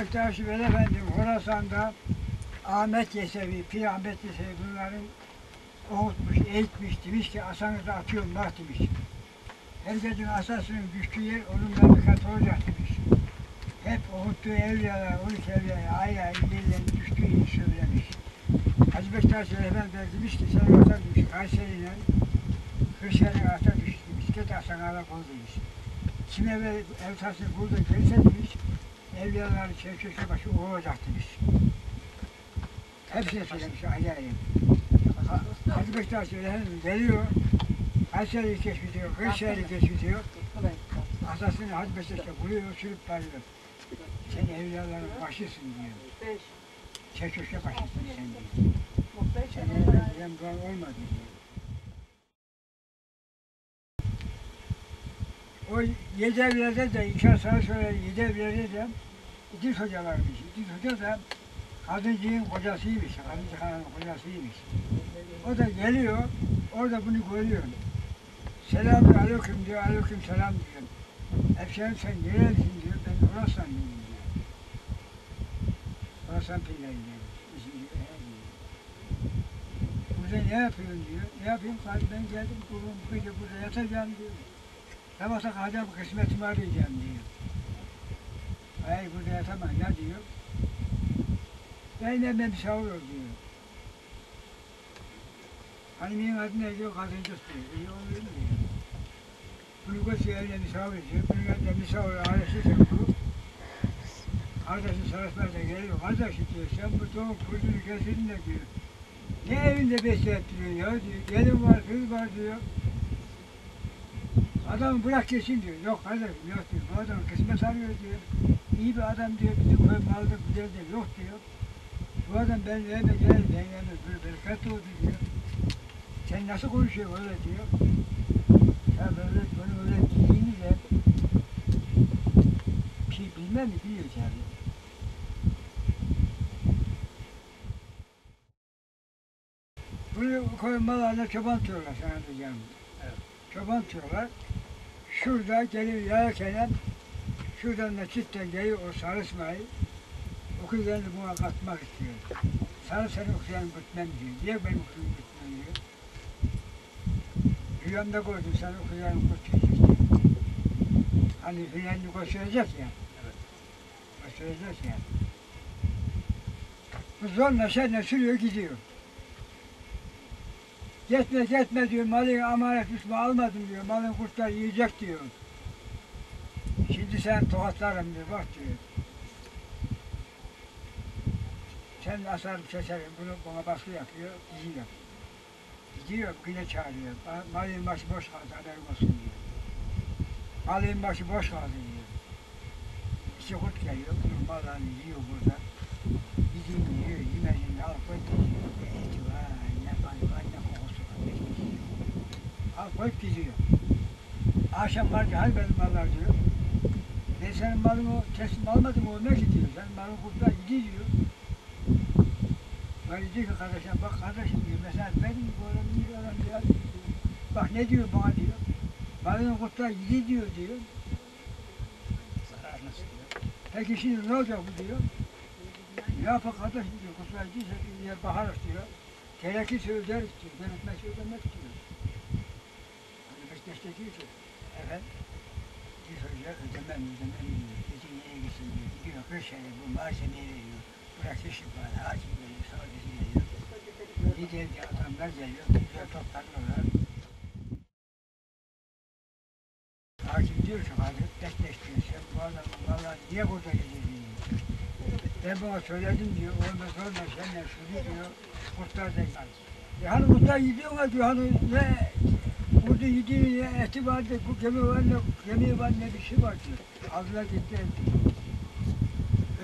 Bektaşi Veli Efendi Horasan'da Ahmet Yesevi, Pir Ahmet Yesevi bunların okutmuş, eğitmiş, demiş ki asanızı atıyorum bak demiş. Herkesin asasının düştüğü yer onun memleket olacak demiş. Hep okuttuğu evliyalar, 12 evliyalar ayrı ayrı yerlerin düştüğü yeri söylemiş. Hacı Bektaş Efendi demiş ki sen ata demiş, Kayseri'yle Kırşehir'in ata düştü demiş, git asan ala kol demiş. Kim ev, tasını burada gelirse demiş, evliyaları çevçeşe başı olacak demiş. Hepsine söylemiş ayrı ayrı. Ha- Hacı Bektaş Veli Efendi geliyor, Kayseri'yi keşfediyor, Kırşehir'i keşfediyor. Asasını Hacı Bektaş'a buluyor, sürüp varıyor. Sen evliyaların başısın diyor. Çevçeşe başısın sen diyor. Sen evliyaların olmadı diyor. O yedi evlerde de, İkar sana söyle yedi evlerde de İdris Hoca varmış. İdris Hoca da kadıncığın kocasıymış, kadıncı hanımın kocasıymış. O da geliyor, orada bunu görüyor. Selamun aleyküm diyor, aleyküm selam diyor. Hemşerim sen nerelisin diyor, ben Horasanlıyım diyor. Horasan. Bizim diyor, diyor. Burada ne yapıyorsun diyor. Ne yapayım ben geldim kurum burada yatacağım diyor. Sabahta kalacağım kısmetimi arayacağım diyor. Hayır burada yatamam ya diyor. Ben de ben ol diyor. Hanımın adı ne diyor? Kadıncık diyor. İyi olur mu diyor. Bunu götürüyor evine misafir diyor. Bunun evine misafir ailesi çekiyor. Kardeşi sarışmaya geliyor. Kardeşim diyor sen bu doğum kurdunu getirdin de diyor. Ne evinde beslettiriyorsun ya diyor. Gelin var, kız var diyor. Adam bırak geçsin diyor. Yok kardeşim yok diyor. Bu adam kısmet arıyor diyor. İyi bir adam diyor. Bizi koy malda güzel diyor. Yok diyor. Bu adam evime gelir. Benim evime böyle bereket oldu diyor. Sen nasıl konuşuyorsun öyle diyor. Ya böyle bunu öyle giyince bir şey bilmem mi biliyor yani. Bunu koymalarına çoban diyorlar sana diyeceğim. Çoban diyorlar. Şurada geliyor yayarken şuradan da çitten geliyor o sarı İsmail. Okuyularını buna katmak istiyor. Sarı seni okuyan gitmem diyor. Niye benim okuyumu gitmem diyor. Rüyamda gördüm sen okuyan kurtulacak. Hani filanını gösterecek ya. Gösterecek ya. Bu zorla şerle sürüyor gidiyor. Gitme gitme diyor, malın amanet üstüme almadım diyor, malın kurtlar yiyecek diyor. Şimdi sen tokatlarım diyor, bak diyor. Sen asarım seçerim, bunu bana baskı yapıyor, gidiyor. Gidiyor, güne çağırıyor, "Ma- malın başı boş kaldı, haberim olsun diyor. Malın başı boş kaldı diyor. İşte kurt geliyor, bunun mallarını yiyor burada. Bizim yiyor, yemeyince alıp koyup gidiyor. Eti var, ne balı var, ne kokusu var, ne gidiyor. Alıp koyup gidiyor. Akşam var ki, hadi benim mallar diyor. Ben senin malını teslim almadım, o ne gidiyor? Senin malın kurtlar yedi diyor. Ben diyor ki kardeşim, bak kardeşim diyor, mesela bu adam bir adam diyor. Bak ne diyor bana diyor. Malın kurtlar yedi diyor diyor. Peki şimdi ne olacak bu diyor. Ne yapar kardeşim diyor, kusura giyse diyor, bakarız diyor. Gerekirse öderiz diyor, denetmesi ödemek diyor. Hani Beşiktaş'ta diyor ki, efendim, bir ödemem ödemem diyor, gece neye gitsin diyor, gidiyor Kırşehir'e bu malzemeyi veriyor, bırak işi bana, hakim veriyor, savcısı veriyor. Liderci adamlar geliyor, güzel toplanıyorlar. Hakim diyor ki, hadi bekleş diyor, sen bu adamın vallahi niye burada gidiyorsun diyor. Ben bana söyledim diyor, ondan sonra senden şunu diyor, kurtlar da E hani kurtlar gidiyor mu diyor, hani ne, burada yediği ne eti vardı, bu gemi var ne, gemi var ne bir şey var diyor. Aldılar gittiler diyor.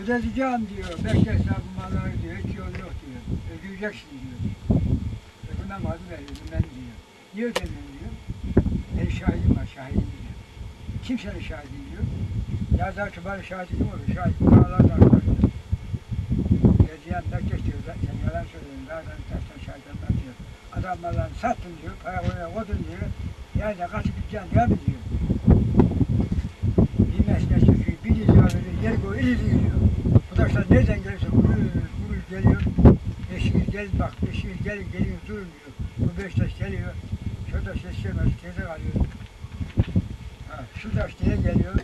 Ödeteceğim diyor, bekle hesabı malları diyor, hiç yol yok diyor. Ödeyeceksin diyor. Ödemem adı ver, ödemem diyor. Niye ödemiyorsun diyor. Benim şahidim var, şahidim diyor. Kim senin şahidin diyor. Yazar kibarı şahidi kim olur? Şahit buralardan var diyor. Yazıyan bekleş diyor, sen yalan söylüyorsun, zaten tersten şahit olmaz diyor. Adam mallarını sattın diyor, para oraya koydun diyor. Yani de kaçıp gideceksin diye mi diyor. Mesle çekiyor, bir izah veriyor, yer koyuyor, ileri gidiyor. Bu Nereden gelirse vurur, vurur geliyor. Eşiniz gel bak, eşiniz gel geliyor durun diyor. Bu Beşiktaş geliyor. Şurada seslemez, teze kalıyor. Ha, şu taş diye geliyor.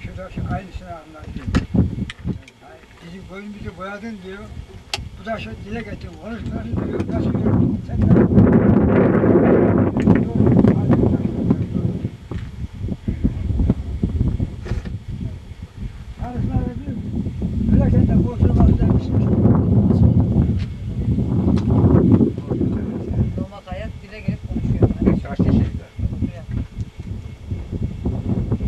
Şu taşın aynısını anlatıyor. Ha, Bizim boyun bizi boyadın diyor. Bu taşı dile getir, konuş nasıl diyor, nasıl diyor.